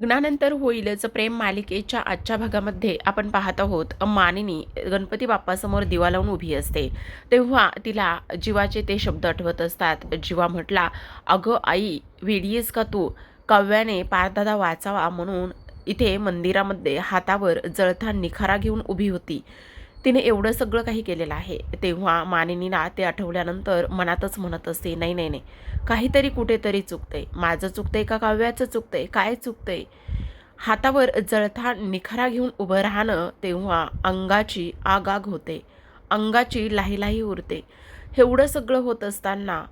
लग्नानंतर होईलच. प्रेम मालिकेच्या आजच्या भागामध्ये आपण पाहत आहोत मानिनी गणपती बाप्पासमोर दिवा लावून उभी असते. तेव्हा तिला जीवाचे ते शब्द आठवत असतात. जीवा म्हटला अगं आई वेडीयेस का तू? काव्याने पारदादा वाचावा म्हणून इथे मंदिरामध्ये हातावर जळथा निखारा घेऊन उभी होती. तिने एवढं सगळं काही केलेलं आहे. तेव्हा मानिनीला ते आठवल्यानंतर मनातच म्हणत असते नाही नाही नाही. काहीतरी कुठेतरी चुकतंय. माझं चुकतंय का काव्याचं चुकतंय? काय चुकतंय? हातावर जळथा निखारा घेऊन उभं राहणं तेव्हा अंगाची आगाग होते. अंगाची लाहीलाही उरते. एवढं सगळं होत असताना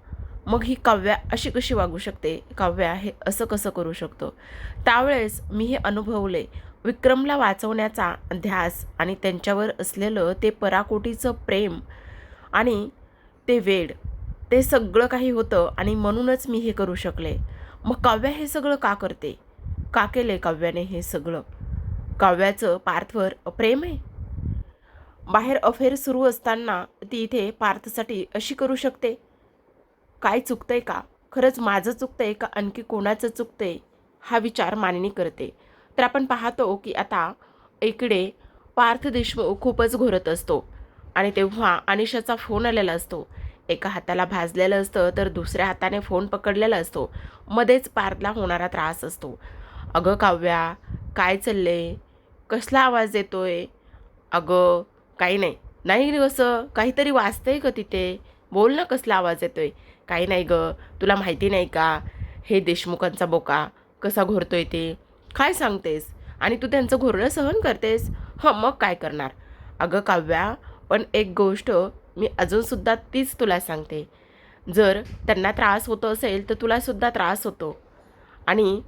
मग ही काव्या अशी कशी वागू शकते? काव्या हे असं कसं करू शकतो? त्यावेळेस मी हे अनुभवले. विक्रमला वाचवण्याचा ध्यास आणि त्यांच्यावर असलेलं ते पराकोटीचं प्रेम आणि ते वेड ते सगळं काही होतं आणि म्हणूनच मी हे करू शकले. मग काव्या हे सगळं का करते? का केले काव्याने हे सगळं? काव्याचं पार्थवर प्रेम आहे? बाहेर अफेअर सुरू असताना ती इथे पार्थसाठी अशी करू शकते? काय चुकतंय का? खरंच माझं चुकतंय का? आणखी कोणाचं चुकतंय? हा विचार मानणी करते. तर आपण पाहतो की आता इकडे पार्थ देशमुख खूपच घोरत असतो. आणि तेव्हा अनिशाचा फोन आलेला असतो. एका हाताला भाजलेलं असतं तर दुसऱ्या हाताने फोन पकडलेला असतो. मध्येच पार्थला होणारा त्रास असतो. अगं काव्या काय चालले कसला आवाज येतोय? अगं काही नाही. नाही कसं असं काहीतरी वाचतंय का तिथे. बोल ना कसला आवाज येतोय. काही नाही गं तुला माहिती नाही का? हे देशमुखांचा बोका कसा घोरतोय ते? काय सांगतेस? आणि तू त्यांचं घोरणं सहन करतेस? हं मग काय करणार? अगं काव्या पण एक गोष्ट मी अजूनसुद्धा तीच तुला सांगते. जर त्यांना त्रास होतो असेल तर तुलासुद्धा त्रास होतो. आणि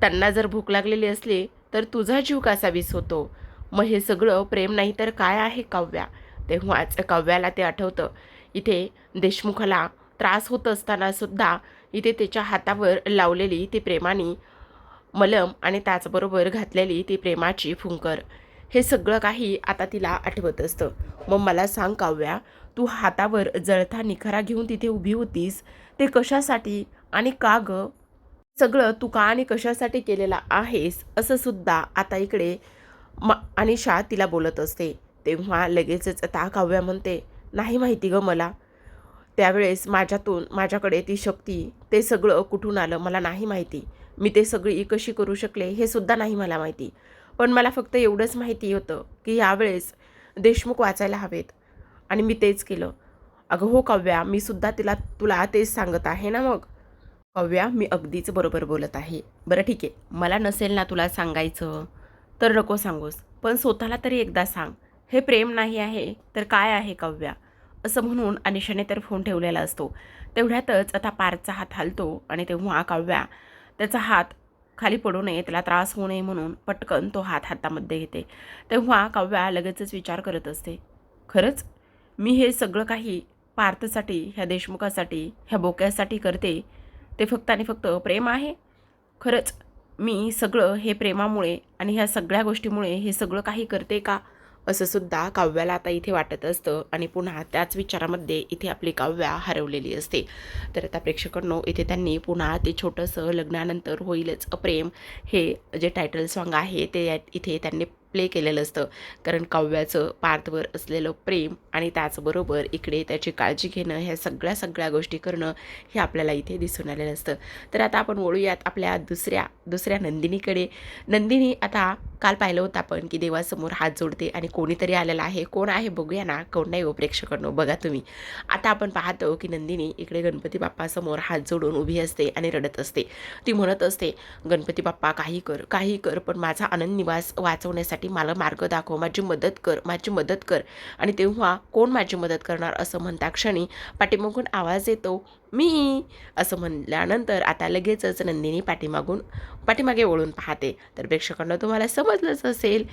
त्यांना जर भूक लागलेली असली तर तुझा जीव कसा वीस होतो मग हे सगळं प्रेम नाही तर काय आहे काव्या? तेव्हाच काव्याला ते आठवतं. इथे देशमुखाला त्रास होत असताना सुद्धा इथे त्याच्या हातावर लावलेली ती प्रेमाने मलम आणि त्याचबरोबर घातलेली ती प्रेमाची फुंकर. हे सगळं काही आता तिला आठवत असतं. मग मला सांग काव्या तू हातावर जळता निखारा घेऊन तिथे उभी होतीस? ते कशासाठी आणि का ग? सगळं तू का आणि कशासाठी केलेलं आहेस? असं सुद्धा आता इकडे म अनिशा तिला बोलत असते. तेव्हा लगेचच आता काव्या म्हणते नाही माहिती ग मला. त्यावेळेस माझ्यातून माझ्याकडे ती शक्ती ते सगळं कुठून आलं मला नाही माहिती. मी ते सगळी कशी करू शकले हे सुद्धा नाही मला माहिती. पण मला फक्त एवढंच माहिती होतं की यावेळेस देशमुख वाचायला हवेत. आणि मी तेच केलं. अगं हो काव्या मी सुद्धा तिला तुला तेच सांगत आहे ना मग? काव्या मी अगदीच बरोबर बोलत आहे. बरं ठीक आहे. मला नसेल ना तुला सांगायचं. तर नको सांगूस. पण स्वतःला तरी एकदा सांग. हे प्रेम नाही आहे तर काय आहे काव्या? असं म्हणून अनिशाने तर फोन ठेवलेला असतो. तेवढ्यातच आता पारचा हात हलतो आणि तेव्हा काव्या त्याचा हात खाली पडू नये त्याला त्रास होऊ नये म्हणून पटकन तो हात हातामध्ये घेते. तेव्हा काव्या लगेचच विचार करत असते खरंच? मी हे सगळं काही पार्थसाठी ह्या देशमुखासाठी ह्या बोक्यासाठी करते? ते फक्त आणि फक्त प्रेम आहे? खरंच? मी सगळं हे प्रेमामुळे आणि ह्या सगळ्या गोष्टीमुळे हे सगळं काही करते का? असं सुद्धा काव्याला आता इथे वाटत असतं आणि पुन्हा त्याच विचारामध्ये इथे आपली काव्या हरवलेली असते. तर आता प्रेक्षकांनो इथे त्यांनी पुन्हा ते छोटंसं लग्नानंतर होईलच प्रेम हे जे टायटल सॉन्ग आहे ते या- इथे त्यांनी प्ले केलेलं असतं. कारण काव्याचं पार्थवर असलेलं प्रेम आणि त्याचबरोबर इकडे त्याची काळजी घेणं ह्या सगळ्या सगळ्या गोष्टी करणं हे आपल्याला इथे दिसून आलेलं असतं. तर आता आपण वळूयात आपल्या दुसऱ्या दुसऱ्या नंदिनीकडे. नंदिनी आता काल पाहिलं होतं आपण की देवासमोर हात जोडते आणि कोणीतरी आलेला आहे. कोण आहे बघूया ना. कोण नाही हो प्रेक्षकांनो बघा तुम्ही. आता आपण पाहतो की नंदिनी इकडे गणपती बाप्पासमोर हात जोडून उभी असते आणि रडत असते. ती म्हणत असते गणपती बाप्पा काही कर काही कर पण माझा आनंद निवास वाचवण्यासाठी मला मार्ग दाखव माझी मदत कर माझी मदत कर. आणि तेव्हा कोण माझी मदत करणार असं म्हणता क्षणी पाठीमागून आवाज येतो मी. असं म्हणल्यानंतर आता लगेचच नंदिनी पाठीमागून पाठीमागे वळून पाहते. तर प्रेक्षकांना तुम्हाला समजलंच असेल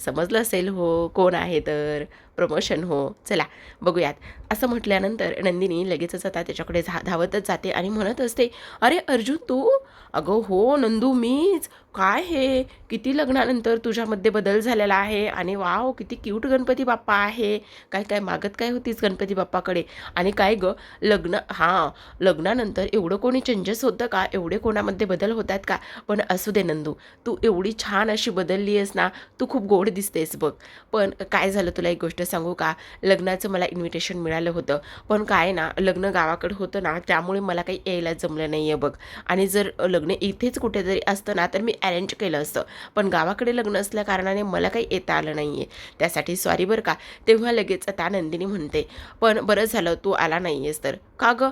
समजलं असेल हो कोण आहे तर? प्रमोशन हो. चला बघूयात. असं म्हटल्यानंतर नंदिनी लगेचच आता त्याच्याकडे झा धावतच जाते आणि म्हणत असते अरे अर्जुन तू? अगं हो नंदू मीच. काय हे? किती लग्नानंतर तुझ्यामध्ये बदल झालेला आहे आणि वाव किती क्यूट गणपती बाप्पा आहे. काय काय मागत काय होतीस गणपती बाप्पाकडे? आणि काय ग लग्न हां लग्नानंतर एवढं कोणी चेंजेस होतं का? एवढे कोणामध्ये बदल होतात का? पण असू दे नंदू तू एवढी छान अशी बदलली आहेस ना तू खूप गोड दिसतेस बघ. पण काय झालं तुला एक गोष्ट सांगू का? लग्नाचं मला इन्व्हिटेशन मिळालं होतं. पण काय ना लग्न गावाकडे होतं ना त्यामुळे मला काही यायला जमलं नाही आहे बघ. आणि जर लग्न इथेच कुठेतरी असतं ना तर मी अरेंज केलं असतं. पण गावाकडे लग्न असल्या कारणाने मला काही येता आलं नाही आहे त्यासाठी सॉरी बरं का. तेव्हा लगेच त्या नंदिनी म्हणते पण बरं झालं तू आला नाही आहेस तर. का गं?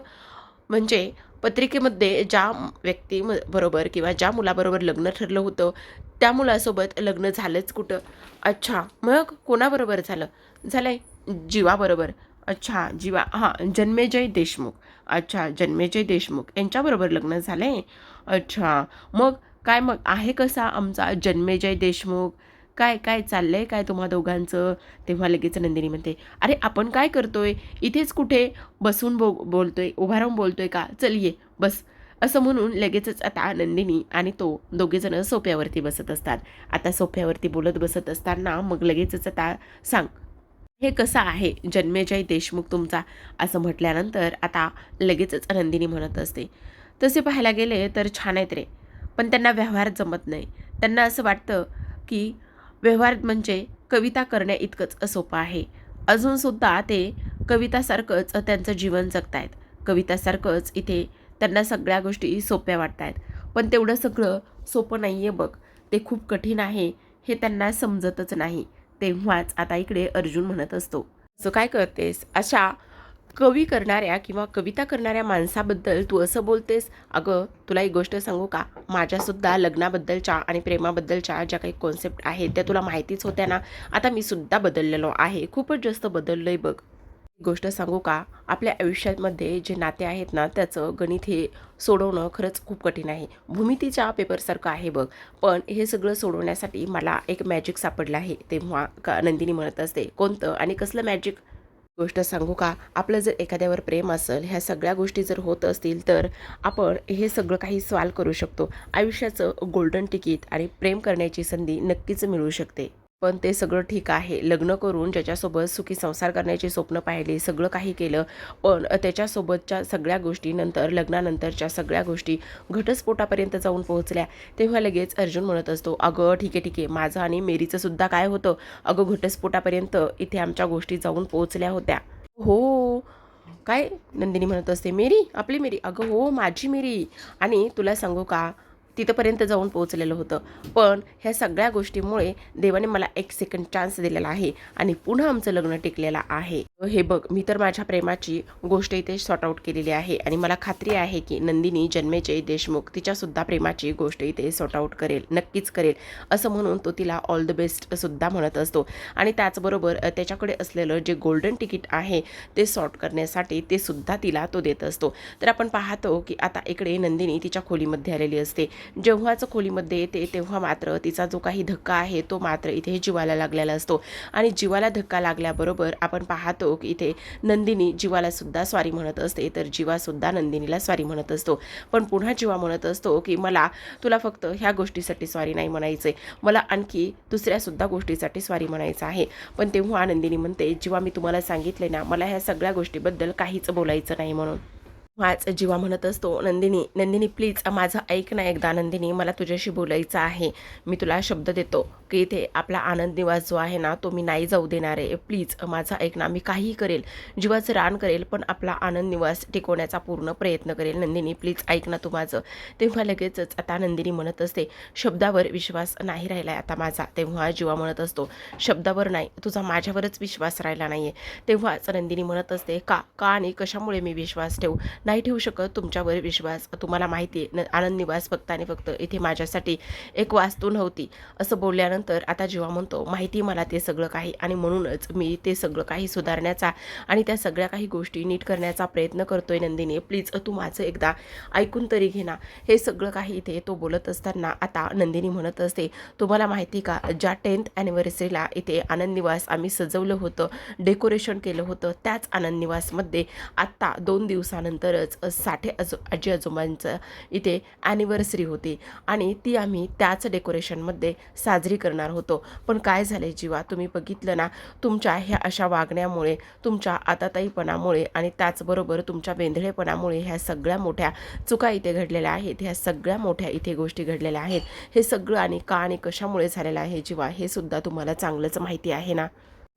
म्हणजे पत्रिकेमध्ये ज्या व्यक्ती म- बरोबर किंवा ज्या मुलाबरोबर लग्न ठरलं होतं त्या मुलासोबत लग्न झालंच कुठं? अच्छा मग कोणाबरोबर झालं? झालं आहे जीवाबरोबर. अच्छा जीवा हां जन्मेजय देशमुख. अच्छा जन्मेजय देशमुख. यांच्याबरोबर लग्न झालं आहे अच्छा मग काय मग आहे कसा आमचा जन्मेजय देशमुख? काय काय चाललं आहे काय तुम्हा दोघांचं? तेव्हा लगेच नंदिनी म्हणते अरे आपण काय करतोय? इथेच कुठे बसून बो बोलतोय उभा राहून बोलतोय का? चल ये बस. असं म्हणून लगेचच आता नंदिनी आणि तो दोघेजणं सोफ्यावरती बसत असतात. आता सोफ्यावरती बोलत बसत असताना मग लगेचच आता सांग हे कसं आहे? जन्मेजय देशमुख तुमचा असं म्हटल्यानंतर आता लगेचच नंदिनी म्हणत असते. तसे पाहायला गेले तर छान आहेत रे पण त्यांना व्यवहार जमत नाही. त्यांना असं वाटतं की व्यवहार म्हणजे कविता करण्या इतकंच सोपं आहे. अजूनसुद्धा ते कवितासारखंच त्यांचं जीवन जगतायत. कवितासारखंच इथे त्यांना सगळ्या गोष्टी सोप्या वाटत आहेत पण तेवढं सगळं सोपं नाही आहे बघ. ते खूप कठीण आहे हे त्यांना समजतच नाही. तेव्हाच आता इकडे अर्जुन म्हणत असतो. असं काय करतेस? अशा कवी करणाऱ्या किंवा कविता करणाऱ्या माणसाबद्दल तू असं बोलतेस? अगं तुला एक गोष्ट सांगू का? माझ्यासुद्धा लग्नाबद्दलच्या आणि प्रेमाबद्दलच्या ज्या काही कॉन्सेप्ट आहेत त्या तुला माहितीच होत्या ना? आता मी सुद्धा बदललेलो आहे. खूपच जास्त बदललो आहे बघ. गोष्ट सांगू का? आपल्या आयुष्यामध्ये जे नाते आहेत ना त्याचं गणित हे सोडवणं खरंच खूप कठीण आहे. भूमितीच्या पेपरसारखं आहे बघ पण हे सगळं सोडवण्यासाठी मला एक मॅजिक सापडलं आहे तेव्हा का नंदिनी म्हणत असते कोणतं आणि कसलं मॅजिक गोष्ट सांगू का? आपलं जर एखाद्यावर प्रेम असेल ह्या सगळ्या गोष्टी जर होत असतील तर आपण हे सगळं काही सॉल्व करू शकतो. आयुष्याचं गोल्डन तिकीट आणि प्रेम करण्याची संधी नक्कीच मिळू शकते. पण ते सगळं ठीक आहे. लग्न करून ज्याच्यासोबत सुखी संसार करण्याची स्वप्न पाहिले सगळं काही केलं पण त्याच्यासोबतच्या सगळ्या गोष्टी नंतर लग्नानंतरच्या सगळ्या गोष्टी घटस्फोटापर्यंत जाऊन पोहोचल्या. तेव्हा लगेच अर्जुन म्हणत असतो अगं ठीक आहे ठीक आहे. माझं आणि मेरीचं सुद्धा काय होतं? अगं घटस्फोटापर्यंत इथे आमच्या गोष्टी जाऊन पोहोचल्या होत्या. हो काय? नंदिनी म्हणत असते. मेरी आपली मेरी. अगं हो माझी मेरी. आणि तुला सांगू का? तिथंपर्यंत जाऊन पोहोचलेलं होतं. पण ह्या सगळ्या गोष्टीमुळे देवाने मला एक सेकंड चान्स दिलेला आहे आणि पुन्हा आमचं लग्न टिकलेलं आहे. हे बघ मी तर माझ्या प्रेमाची गोष्ट इथे सॉर्ट आऊट केलेली आहे आणि मला खात्री आहे की नंदिनी जन्मेचे देशमुख तिच्यासुद्धा प्रेमाची गोष्ट इथे सॉर्ट आऊट करेल नक्कीच करेल असं म्हणून तो तिला ऑल द बेस्ट सुद्धा म्हणत असतो. आणि त्याचबरोबर त्याच्याकडे असलेलं जे गोल्डन तिकीट आहे ते सॉर्ट करण्यासाठी ते सुद्धा तिला तो देत असतो. तर आपण पाहतो की आता इकडे नंदिनी तिच्या खोलीमध्ये आलेली असते. जेव्हाच खोलीमध्ये येते तेव्हा मात्र तिचा जो काही धक्का आहे तो मात्र इथे जीवाला लागलेला असतो. आणि जीवाला धक्का लागल्याबरोबर आपण पाहतो की इथे नंदिनी जीवालासुद्धा स्वारी म्हणत असते. तर जीवासुद्धा नंदिनीला स्वारी म्हणत असतो. पण पुन्हा जीवा म्हणत असतो की मला तुला फक्त ह्या गोष्टीसाठी स्वारी नाही म्हणायचे मला आणखी दुसऱ्यासुद्धा गोष्टीसाठी स्वारी म्हणायचं आहे. पण तेव्हा नंदिनी म्हणते जेव्हा मी तुम्हाला सांगितले ना मला ह्या सगळ्या गोष्टीबद्दल काहीच बोलायचं नाही म्हणून. आज जीवा म्हणत असतो नंदिनी नंदिनी प्लीज माझं ऐक ना एकदा नंदिनी मला तुझ्याशी बोलायचं आहे. मी तुला शब्द देतो की इथे आपला आनंद निवास जो आहे ना तो मी नाही जाऊ देणार आहे. प्लीज माझं ऐक ना मी काहीही करेल जीवाचं रान करेल पण आपला आनंद निवास टिकवण्याचा पूर्ण प्रयत्न करेल. नंदिनी प्लीज ऐक ना तू माझं. तेव्हा लगेचच आता नंदिनी म्हणत असते शब्दावर विश्वास नाही राहिला आहे आता माझा. तेव्हा जीवा म्हणत असतो शब्दावर नाही तुझा माझ्यावरच विश्वास राहिला नाही आहे तेव्हाच नंदिनी म्हणत असते का का आणि कशामुळे मी विश्वास ठेवू? नाही ठेवू शकत तुमच्यावर विश्वास. तुम्हाला माहिती आहे न आनंद निवास फक्त आणि फक्त इथे माझ्यासाठी एक वास्तू नव्हती असं बोलल्यानंतर आता जेव्हा म्हणतो माहिती मला ते सगळं काही आणि म्हणूनच मी ते सगळं काही सुधारण्याचा आणि त्या सगळ्या काही गोष्टी नीट करण्याचा प्रयत्न करतोय नंदिनी. प्लीज तू माझं एकदा ऐकून तरी घे ना. हे सगळं काही इथे तो बोलत असताना आता नंदिनी म्हणत असते तुम्हाला माहिती का ज्या टेन्थ ॲनिव्हर्सरीला इथे आनंद निवास आम्ही सजवलं होतं डेकोरेशन केलं होतं त्याच आनंद निवासमध्ये आत्ता दोन दिवसानंतर दिवसानंतरच साठे आजो आजी आजोबांचं इथे ॲनिव्हर्सरी होती. आणि ती आम्ही त्याच डेकोरेशनमध्ये साजरी करणार होतो. पण काय झाले जीवा तुम्ही बघितलं ना तुमच्या ह्या अशा वागण्यामुळे तुमच्या आताताईपणामुळे आणि त्याचबरोबर तुमच्या वेंधळेपणामुळे ह्या सगळ्या मोठ्या चुका इथे घडलेल्या आहेत. ह्या सगळ्या मोठ्या इथे गोष्टी घडलेल्या आहेत. हे सगळं आणि का आणि कशामुळे झालेलं आहे जीवा हे सुद्धा तुम्हाला चांगलंच माहिती आहे ना?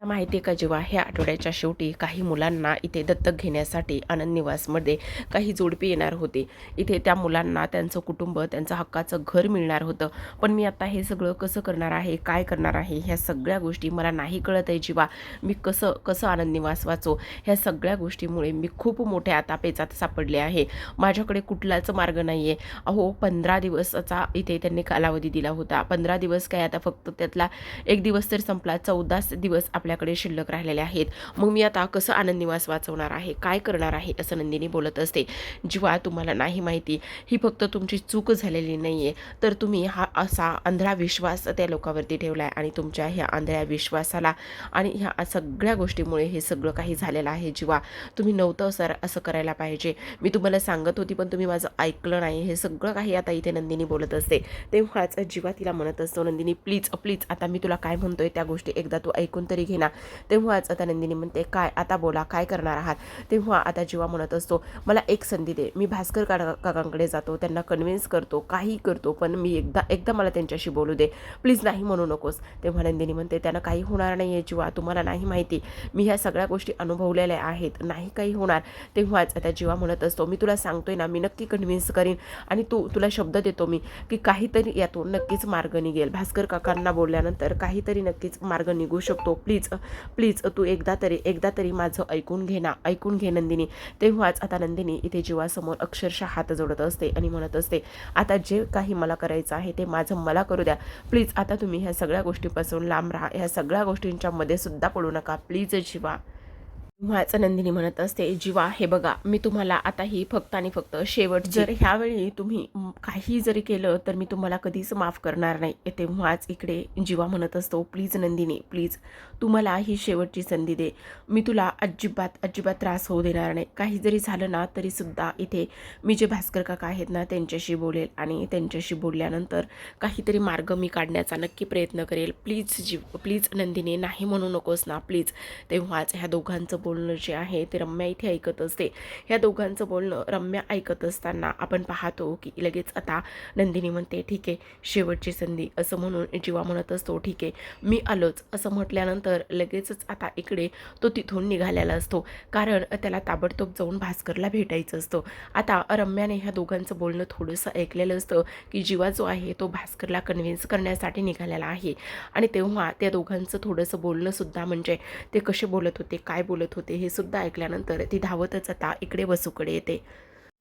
माहिती आहे का जेव्हा ह्या आठवड्याच्या शेवटी काही मुलांना इथे दत्तक घेण्यासाठी आनंद निवासमध्ये काही जोडपे येणार होते. इथे त्या मुलांना त्यांचं कुटुंब त्यांचं हक्काचं घर मिळणार होतं. पण मी आता हे सगळं कसं करणार आहे काय करणार आहे ह्या सगळ्या गोष्टी मला नाही कळत आहे जेव्हा मी कसं कसं आनंद निवास वाचो? ह्या सगळ्या गोष्टीमुळे मी खूप मोठ्या आता पेचात सापडले आहे. माझ्याकडे कुठलाच मार्ग नाही आहे अहो पंधरा दिवसाचा इथे त्यांनी कालावधी दिला होता. पंधरा दिवस काय आता फक्त त्यातला एक दिवस तर संपला. चौदा दिवस आपल्याकडे शिल्लक राहिलेले आहेत. मग मी आता कसं आनंद निवास वाचवणार आहे? काय करणार आहे? असं नंदिनी बोलत असते. जेव्हा तुम्हाला नाही माहिती. ही फक्त तुमची चूक झालेली नाही आहे तर तुम्ही हा असा आंधळा विश्वास त्या लोकांवरती ठेवला आहे आणि तुमच्या ह्या आंधळ्या विश्वासाला आणि ह्या सगळ्या गोष्टीमुळे हे सगळं काही झालेलं आहे जेव्हा तुम्ही नव्हतं सर असं करायला पाहिजे. मी तुम्हाला सांगत होती पण तुम्ही माझं ऐकलं नाही. हे सगळं काही आता इथे नंदिनी बोलत असते. तेव्हाच जीवा तिला म्हणत असतो नंदिनी प्लीज प्लीज आता मी तुला काय म्हणतोय त्या गोष्टी एकदा तू ऐकून तरी घे ना तेव्हाच आता नंदिनी म्हणते काय आता बोला काय करणार आहात? तेव्हा आता जीवा म्हणत असतो मला एक संधी दे मी भास्कर काकांकडे जातो त्यांना कन्व्हिन्स करतो काही करतो पण मी एकदा एकदा मला त्यांच्याशी बोलू दे. प्लीज नाही म्हणू नकोस. तेव्हा नंदिनी म्हणते त्यांना काही होणार नाही आहे जीवा तुम्हाला नाही माहिती. मी ह्या सगळ्या गोष्टी अनुभवलेल्या आहेत नाही काही होणार. तेव्हाच आता जीवा म्हणत असतो मी तुला सांगतोय ना मी नक्की कन्व्हिन्स करीन आणि तू तुला शब्द देतो मी की काहीतरी यातून नक्कीच मार्ग निघेल. भास्कर काकांना बोलल्यानंतर काहीतरी नक्कीच मार्ग निघू शकतो. प्लीज प्लीज तू एकदा तरी एकदा तरी माझं ऐकून घे ना ऐकून घे नंदिनी. तेव्हाच आता नंदिनी इथे जीवासमोर अक्षरशः हात जोडत असते आणि म्हणत असते आता जे काही मला करायचं आहे ते माझं मला करू द्या. प्लीज आता तुम्ही ह्या सगळ्या गोष्टीपासून लांब राहा. ह्या सगळ्या गोष्टींच्या मध्ये सुद्धा पडू नका. प्लीज जीवा. तेव्हाच नंदिनी म्हणत असते जीवा हे बघा मी तुम्हाला आता ही फक्त आणि फक्त शेवट जर ह्यावेळी तुम्ही काही जरी केलं तर मी तुम्हाला कधीच माफ करणार नाही. तेव्हाच इकडे जीवा म्हणत असतो प्लीज नंदिनी प्लीज तू मला ही शेवटची संधी दे. मी तुला अजिबात अजिबात त्रास होऊ देणार नाही. काही जरी झालं ना तरीसुद्धा इथे मी जे भास्कर काका आहेत ना त्यांच्याशी बोलेल आणि त्यांच्याशी बोलल्यानंतर काहीतरी मार्ग मी काढण्याचा नक्की प्रयत्न करेल. प्लीज जीव प्लीज नंदिनी नाही म्हणू नकोस ना प्लीज. तेव्हाच ह्या दोघांचं बोलणं जे आहे ते रम्या इथे ऐकत असते. ह्या दोघांचं बोलणं रम्या ऐकत असताना आपण पाहतो की लगेच आता नंदिनी म्हणते ठीक आहे शेवटची संधी असं म्हणून जीवा म्हणत असतो ठीक आहे मी आलोच असं म्हटल्यानंतर लगेचच आता इकडे तो तिथून निघालेला असतो. कारण त्याला ताबडतोब जाऊन भास्करला भेटायचं असतं. आता रम्याने ह्या दोघांचं बोलणं थोडंसं ऐकलेलं असतं की जीवा जो आहे तो भास्करला कन्व्हिन्स करण्यासाठी निघालेला आहे. आणि तेव्हा त्या दोघांचं थोडंसं बोलणंसुद्धा म्हणजे ते कसे बोलत होते काय बोलत होते हे सुद्धा ऐकल्यानंतर ती धावतच आता इकडे वसूकडे येते.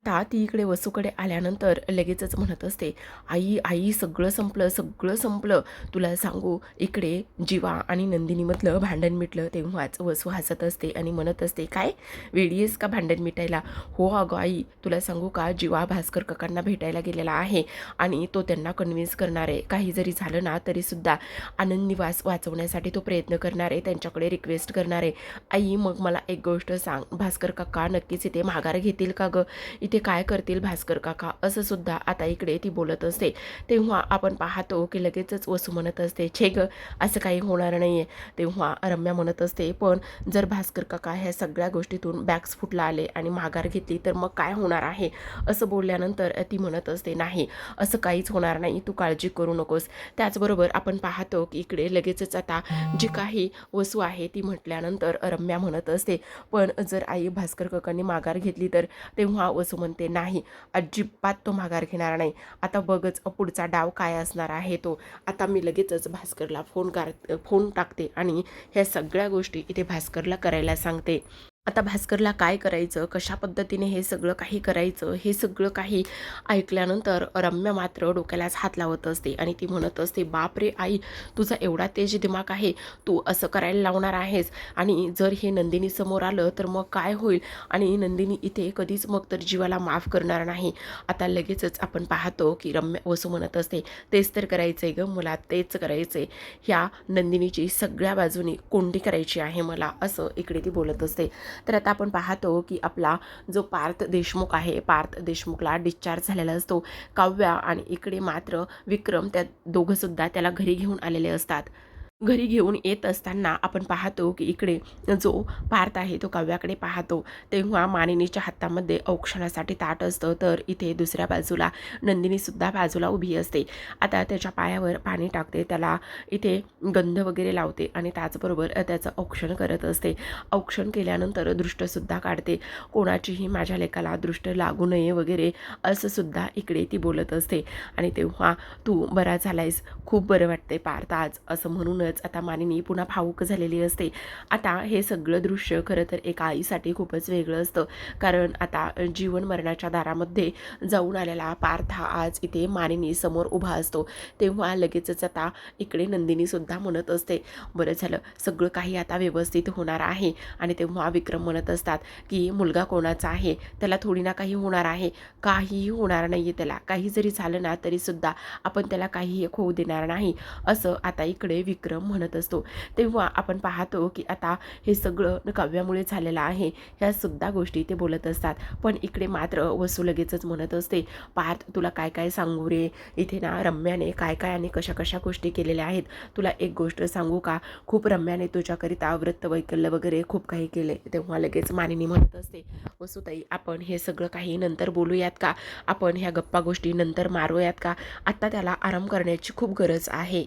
आता ती इकडे वसूकडे आल्यानंतर लगेचच म्हणत असते आई आई सगळं संपलं सगळं संपलं. तुला सांगू इकडे जीवा आणि नंदिनीमधलं भांडण मिटलं तेव्हाच वसू हसत असते आणि म्हणत असते काय? वेळी आहेस का भांडण मिटायला? हो अगं आई तुला सांगू का? जीवा भास्कर काकांना भेटायला गेलेला आहे आणि तो त्यांना कन्व्हिन्स करणार आहे. काही जरी झालं ना तरीसुद्धा आनंद निवास वाचवण्यासाठी तो प्रयत्न करणार आहे त्यांच्याकडे रिक्वेस्ट करणार आहे. आई मग मला एक गोष्ट सांग. भास्कर काका नक्कीच इथे माघार घेतील का गं? इथे काय करतील भास्कर काका? असं सुद्धा आता इकडे ती बोलत असते. तेव्हा आपण पाहतो की लगेचच वसू म्हणत असते छे ग असं काही होणार नाही आहे तेव्हा रम्या म्हणत असते पण जर भास्कर काका ह्या सगळ्या गोष्टीतून बॅक्सफुटला आले आणि माघार घेतली तर मग काय होणार आहे? असं बोलल्यानंतर ती म्हणत असते नाही असं काहीच होणार नाही तू काळजी करू नकोस. त्याचबरोबर आपण पाहतो की इकडे लगेचच आता जी काही वसू आहे ती म्हटल्यानंतर रम्या म्हणत असते पण जर आई भास्कर काकांनी माघार घेतली तर? तेव्हा वसू म्हणते नाही अजिबात तो माघार घेणार नाही. आता बघच पुढचा डाव काय असणार आहे तो. आता मी लगेचच भास्करला फोन कर फोन टाकते आणि ह्या सगळ्या गोष्टी इथे भास्करला करायला सांगते. आता भास्करला काय करायचं? कशा पद्धतीने हे सगळं काही करायचं? हे सगळं काही ऐकल्यानंतर रम्य मात्र डोक्यालाच हात लावत असते आणि ती म्हणत असते बाप रे आई तुझा एवढा तेज दिमाग आहे. तू असं करायला लावणार आहेस. आणि जर हे नंदिनी समोर आलं तर मग काय होईल? आणि नंदिनी इथे कधीच मग तर जीवाला माफ करणार नाही. आता लगेचच आपण पाहतो की रम्य वसू म्हणत असते तेच तर करायचं आहे गं मला तेच करायचं आहे ह्या नंदिनीची सगळ्या बाजूनी कोंडी करायची आहे मला असं इकडे ती बोलत असते. तर आता आपण पाहतो की आपला जो पार्थ देशमुख आहे पार्थ देशमुखला डिस्चार्ज झालेला असतो. काव्या आणि इकडे मात्र विक्रम त्या दोघंसुद्धा त्याला घरी घेऊन आलेले असतात. घरी घेऊन येत असताना आपण पाहतो की इकडे जो पार्थ आहे तो काव्याकडे पाहतो. तेव्हा मानिनीच्या हातामध्ये औक्षणासाठी ताट असतं. तर इथे दुसऱ्या बाजूला नंदिनीसुद्धा बाजूला उभी असते. आता त्याच्या पायावर पाणी टाकते. त्याला इथे गंध वगैरे लावते आणि त्याचबरोबर त्याचं औक्षण करत असते. औक्षण केल्यानंतर दृष्टसुद्धा काढते. कोणाचीही माझ्या लेकाला दृष्ट लागू नये वगैरे असंसुद्धा इकडे ती बोलत असते. आणि तेव्हा तू बरा झालायस. खूप बरं वाटते पार्थ आज असं म्हणूनच आता मानिनी पुन्हा भावूक झालेली असते. आता हे सगळं दृश्य खरं तर एका आईसाठी खूपच वेगळं असतं. कारण आता जीवन मरणाच्या दारामध्ये जाऊन आलेला पार्थ हा आज इथे मानिनी समोर उभा असतो. तेव्हा लगेचच आता इकडे नंदिनीसुद्धा म्हणत असते बरं झालं सगळं काही आता व्यवस्थित होणार आहे. आणि तेव्हा विक्रम म्हणत असतात की मुलगा कोणाचा आहे? त्याला थोडी ना काही होणार आहे. काहीही होणार नाही आहे त्याला. काही जरी झालं ना तरीसुद्धा आपण त्याला काहीही होऊ देणार नाही. असं आता इकडे विक्रम म्हणत असतो. तेव्हा आपण पाहतो की आता हे सगळं काव्यामुळे झालेलं आहे ह्या सुद्धा गोष्टी ते बोलत असतात. पण इकडे मात्र वसू लगेचच म्हणत असते पार्थ तुला काय काय सांगू रे? इथे ना रम्याने काय काय आणि कशा कशा गोष्टी केलेल्या आहेत? तुला एक गोष्ट सांगू का? खूप रम्याने तुझ्याकरिता वृत्त वैकल्य वगैरे खूप काही केले. तेव्हा लगेच मानिनी म्हणत असते वसुताई आपण हे सगळं काही नंतर बोलूयात का? आपण ह्या गप्पा गोष्टी नंतर मारूयात का? आत्ता त्याला आराम करण्याची खूप गरज आहे.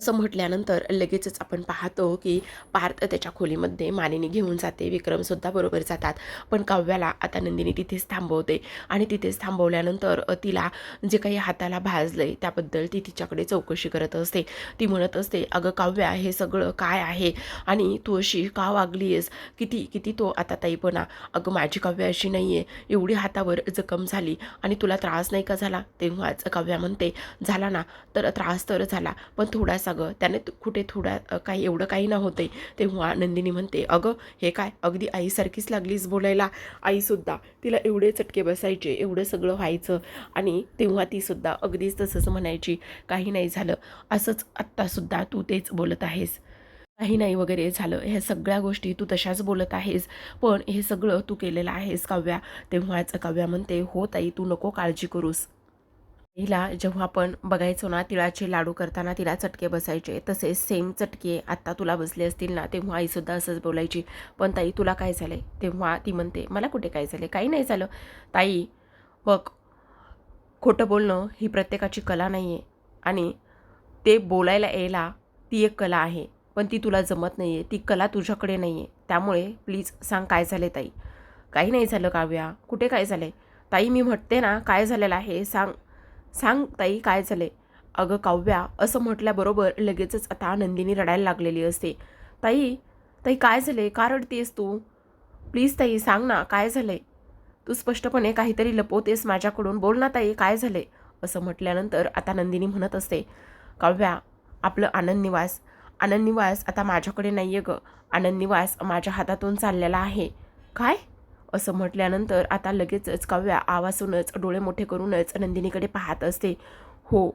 असं म्हटल्यानंतर लगेचच आपण पाहतो की पार्थ त्याच्या खोलीमध्ये मानिनी घेऊन जाते विक्रमसुद्धा बरोबर जातात. पण काव्याला आता नंदिनी तिथेच थांबवते आणि तिथेच थांबवल्यानंतर तिला जे काही हाताला भाजलंय त्याबद्दल ती तिच्याकडे चौकशी करत असते. ती म्हणत असते अगं काव्या हे सगळं काय आहे? आणि तू अशी का वागली आहेस किती किती तो आता ताईपणा? अगं माझी काव्य अशी नाही आहे एवढी हातावर जखम झाली आणि तुला त्रास नाही का झाला? तेव्हाच काव्या म्हणते झाला ना. तर त्रास तर झाला पण थोडासा गं त्याने कुठे थोडा काही एवढं काही ना होते तेव्हा नंदिनी म्हणते अगं हे काय? अगदी आईसारखीच लागलीस बोलायला. आईसुद्धा तिला एवढे चटके बसायचे एवढं सगळं व्हायचं. आणि तेव्हा तीसुद्धा अगदीच तसंच म्हणायची काही नाही झालं. असंच आत्तासुद्धा तू तेच बोलत आहेस. काही नाही वगैरे झालं. ह्या सगळ्या गोष्टी तू तशाच बोलत आहेस. पण हे सगळं तू केलेलं आहेस काव्या. तेव्हाच काव्या म्हणते हो ताई तू नको काळजी करूस. हिला जेव्हा आपण बघायचो ना तिळाचे लाडू करताना तिला चटके बसायचे. तसेच सेम चटके आत्ता तुला बसले असतील ना तेव्हा आईसुद्धा असंच बोलायची पण ताई तुला काय झालंय? तेव्हा ती म्हणते मला कुठे काय झाले काही नाही झालं. ताई बघ खोटं बोलणं ही प्रत्येकाची कला नाही आहे आणि ते बोलायला यायला ती एक कला आहे पण ती तुला जमत नाही आहे ती कला तुझ्याकडे नाही आहे त्यामुळे प्लीज सांग काय झाले ताई? काही नाही झालं काव्या. कुठे काय झालं ताई मी म्हणते ना काय झालेलं आहे सांग. सांग ताई काय झाले अगं काव्या असं म्हटल्याबरोबर लगेचच आता नंदिनी रडायला लागलेली असते. ताई ताई काय झाले का रडतेस तू? प्लीज ताई सांग ना काय झालंय? तू स्पष्टपणे काहीतरी लपवतेस माझ्याकडून. बोल ना ताई काय झाले असं म्हटल्यानंतर आता नंदिनी म्हणत असते काव्या आपलं आनंद निवास. आनंद निवास आता माझ्याकडे नाही आहे गं. आनंद निवास माझ्या हातातून चाललेला आहे. काय? असं म्हटल्यानंतर आता लगेचच काव्या आवाजूनच डोळे मोठे करूनच नंदिनीकडे पाहत असते. हो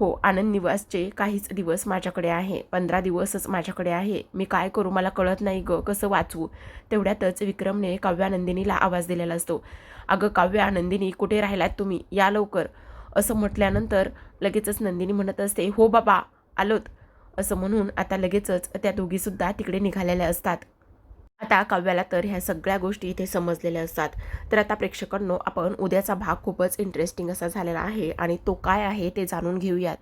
हो आनंद निवासचे काहीच दिवस माझ्याकडे आहे. पंधरा दिवसच माझ्याकडे आहे. मी काय करू मला कळत नाही गं कसं वाचवू तेवढ्यातच विक्रमने काव्या नंदिनीला आवाज दिलेला असतो. अगं काव्या नंदिनी कुठे राहिलात तुम्ही? या लवकर. असं म्हटल्यानंतर लगेचच नंदिनी म्हणत असते हो बाबा आलोत. असं म्हणून आता लगेचच त्या दोघीसुद्धा तिकडे निघालेल्या असतात. आता काव्याला तर ह्या सगळ्या गोष्टी इथे समजलेल्या असतात. तर आता प्रेक्षकांनो आपण उद्याचा भाग खूपच इंटरेस्टिंग असा झालेला आहे आणि तो काय आहे ते जाणून घेऊयात.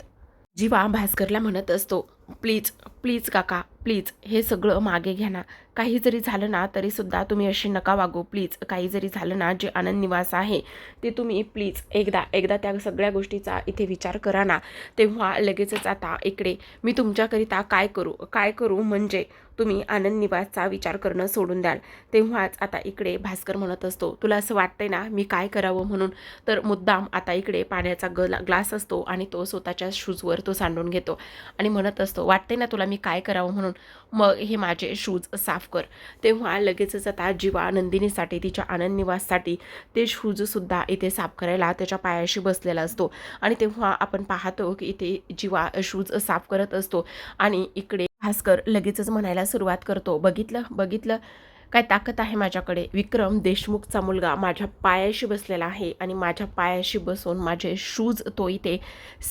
जीवा भास्करला म्हणत असतो प्लीज प्लीज काका प्लीज हे सगळं मागे घ्या ना. काही जरी झालं ना तरीसुद्धा तुम्ही अशी नका वागू प्लीज. काही जरी झालं ना जे आनंद निवास आहे ते तुम्ही प्लीज एकदा एकदा त्या सगळ्या गोष्टीचा इथे विचार करा ना. तेव्हा लगेचच आता इकडे मी तुमच्याकरिता काय करू काय करू म्हणजे तुम्ही आनंद निवासचा विचार करणं सोडून द्याल. तेव्हाच आता इकडे भास्कर म्हणत असतो तुला असं वाटतंय ना मी काय करावं म्हणून? तर मुद्दाम आता इकडे पाण्याचा गला ग्लास असतो आणि तो स्वतःच्या शूजवर तो सांडून घेतो आणि म्हणत असतो वाटते ना तुला मी काय करावं म्हणून? मग हे माझे शूज साफ कर. तेव्हा लगेचच आता जीवा नंदिनीसाठी तिच्या आनंद निवाससाठी ते शूजसुद्धा इथे साफ करायला त्याच्या पायाशी बसलेला असतो. आणि तेव्हा आपण पाहतो की इथे जीवा शूज साफ करत असतो. आणि इकडे भास्कर लगेचच म्हणायला सुरुवात करतो. बघितलं? बघितलं? काय ताकद आहे माझ्याकडे? विक्रम देशमुखचा मुलगा माझ्या पायाशी बसलेला आहे आणि माझ्या पायाशी बसून माझे शूज तो इथे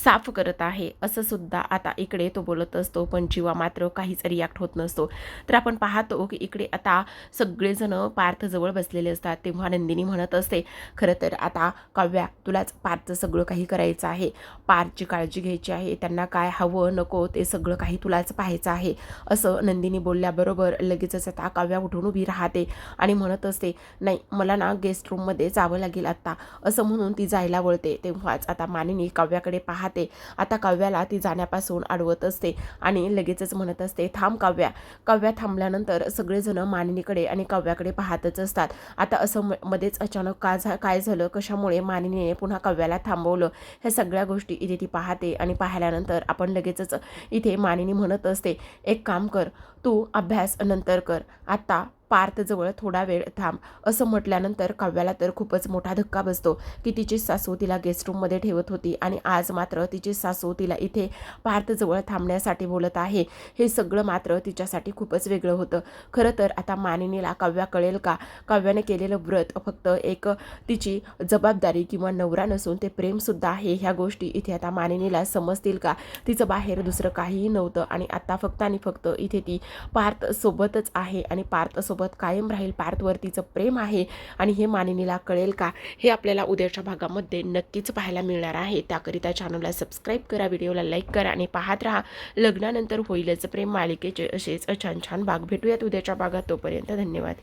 साफ करत आहे. असं सुद्धा आता इकडे तो बोलत असतो पण जीवा मात्र काहीच रिॲक्ट होत नसतो. तर आपण पाहतो की इकडे आता सगळेजण पार्थजवळ बसलेले असतात. तेव्हा नंदिनी म्हणत असते खरं तर आता काव्या तुलाच पार्थचं सगळं काही करायचं आहे. पार्थची काळजी घ्यायची आहे. त्यांना काय हवं नको ते सगळं काही तुलाच पाहायचं आहे. असं नंदिनी बोलल्याबरोबर लगेचच आता काव्या उठून उभी राहते आणि म्हणत असते नाही मला ना गेस्ट रूममध्ये जावं लागेल आत्ता. असं म्हणून ती जायला वळते. तेव्हाच आता मानिनी काव्याकडे पाहते. आता काव्याला ती जाण्यापासून अडवत असते आणि लगेचच म्हणत असते थांब काव्या. काव्या थांबल्यानंतर सगळेजण मानिनीकडे आणि काव्याकडे पाहतच असतात. आता असं म- मध्येच अचानक का झा काय झालं? कशामुळे मानिनीने पुन्हा काव्याला थांबवलं? ह्या सगळ्या गोष्टी इथे ती पाहते आणि पाहिल्यानंतर आपण लगेचच इथे मानिनी म्हणत असते एक काम कर तू अभ्यास नंतर कर. आत्ता पार्थजवळ थोडा वेळ थांब. असं म्हटल्यानंतर काव्याला तर खूपच मोठा धक्का बसतो की तिची सासू तिला गेस्ट रूममध्ये ठेवत होती आणि आज मात्र तिची सासू तिला इथे पार्थजवळ थांबण्यासाठी बोलत आहे. हे सगळं मात्र तिच्यासाठी खूपच वेगळं होतं. खरं तर आता मानिनीला काव्या कळेल का? काव्याने केलेलं व्रत फक्त एक तिची जबाबदारी किंवा नवरा नसून ते प्रेमसुद्धा आहे. ह्या गोष्टी इथे आता मानिनीला समजतील का? तिचं बाहेर दुसरं काहीही नव्हतं आणि आत्ता फक्त आणि फक्त इथे ती पार्थसोबतच आहे आणि पार्थसोबत कायम राहील. पार्थवर तिचं प्रेम आहे आणि हे मानिनीला कळेल का? हे आपल्याला उद्याच्या भागामध्ये नक्कीच पाहायला मिळणार आहे. त्याकरिता चॅनलला सबस्क्राईब करा व्हिडिओला लाईक करा आणि पाहत राहा. लग्नानंतर होईलच प्रेम मालिकेचे असेच छान छान भाग. भेटूयात उद्याच्या भागात. तोपर्यंत धन्यवाद.